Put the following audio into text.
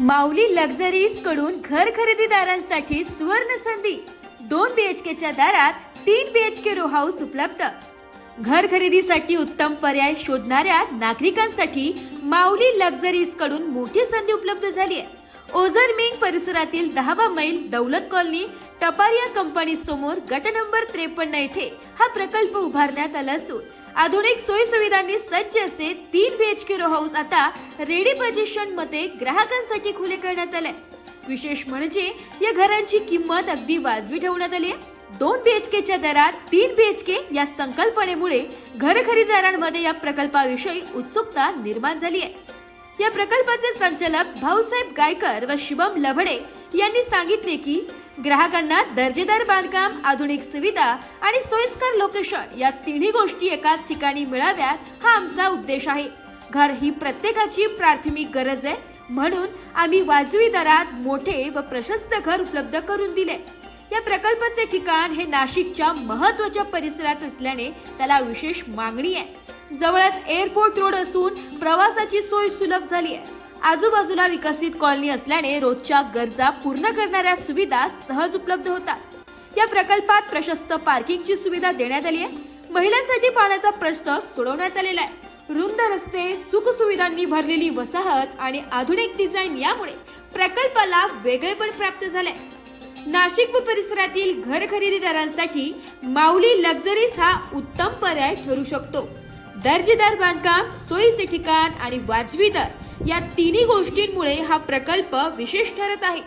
माऊली लक्झरीजकडून घर खरेदीदारांसाठी सुवर्ण संधी. दोन बीएचकेच्या दारात तीन बीएचके रो हाऊस उपलब्ध. घर खरेदीसाठी उत्तम पर्याय शोधणाऱ्या नागरिकांसाठी माऊली लक्झरीजकडून मोठी संधी उपलब्ध झाली आहे. ओझर मिंग परिसरातील दहावा मैल दौलत कॉलनी टपारिया कंपनी समोर गट नंबर त्रेपन्न येथे हा प्रकल्प उभारण्यात आला असून आधुनिक सोयीसुविधांनी सज्ज असे तीन बीएचके रो हाऊस आता रेडी पोझिशनमध्ये ग्राहकांसाठी खुले करण्यात आले विशेष म्हणजे या घरांची किंमत अगदी वाजवी ठेवण्यात आली आहे. दोन बीएचकेच्या दरात तीन बीएचके या संकल्पनेमुळे घर खरेदीदारांमध्ये या प्रकल्पाविषयी उत्सुकता निर्माण झाली आहे. या प्रकल्पाचे संचालक भाऊसाहेब गायकर व शुभम लभडे यांनी सांगितले की ग्राहकांना दर्जेदार बांधकाम आधुनिक सुविधा आणि सोयीस्कर लोकेशन या तिन्ही गोष्टी एकाच ठिकाणी मिळाव्यात हा आमचा उद्देश आहे. घर ही प्रत्येकाची प्राथमिक गरज आहे म्हणून आम्ही वाजवी दरात मोठे व प्रशस्त घर उपलब्ध करून दिले. या प्रकल्पाचे ठिकाण हे नाशिकच्या महत्त्वाच्या परिसरात असल्याने त्याला विशेष मागणी आहे. जवळच एअरपोर्ट रोड असून प्रवासाची सोय सुलभ झाली आहे. आजूबाजूला विकसित कॉलनी असल्याने रोजच्या गरजा पूर्ण करणाऱ्या सुविधा सहज उपलब्ध होतात. या प्रकल्पात प्रशस्त पार्किंगची सुविधा देण्यात आली आहे. महिलांसाठी पाण्याचा प्रश्न सोडवण्यात आलेला आहे. रुंद रस्ते सुखसुविधांनी भरलेली वसाहत आणि आधुनिक डिझाईन यामुळे प्रकल्पाला वेगळेपण प्राप्त झाले नाशिक व परिसरातील घर खरेदीदारांसाठी माऊली लक्झरीज हा उत्तम पर्याय ठरू शकतो. दर्जेदार बांधकाम सोयीचे ठिकाण आणि वाजवी दर या तिन्ही गोष्टींमुळे हा प्रकल्प विशेष ठरत आहे.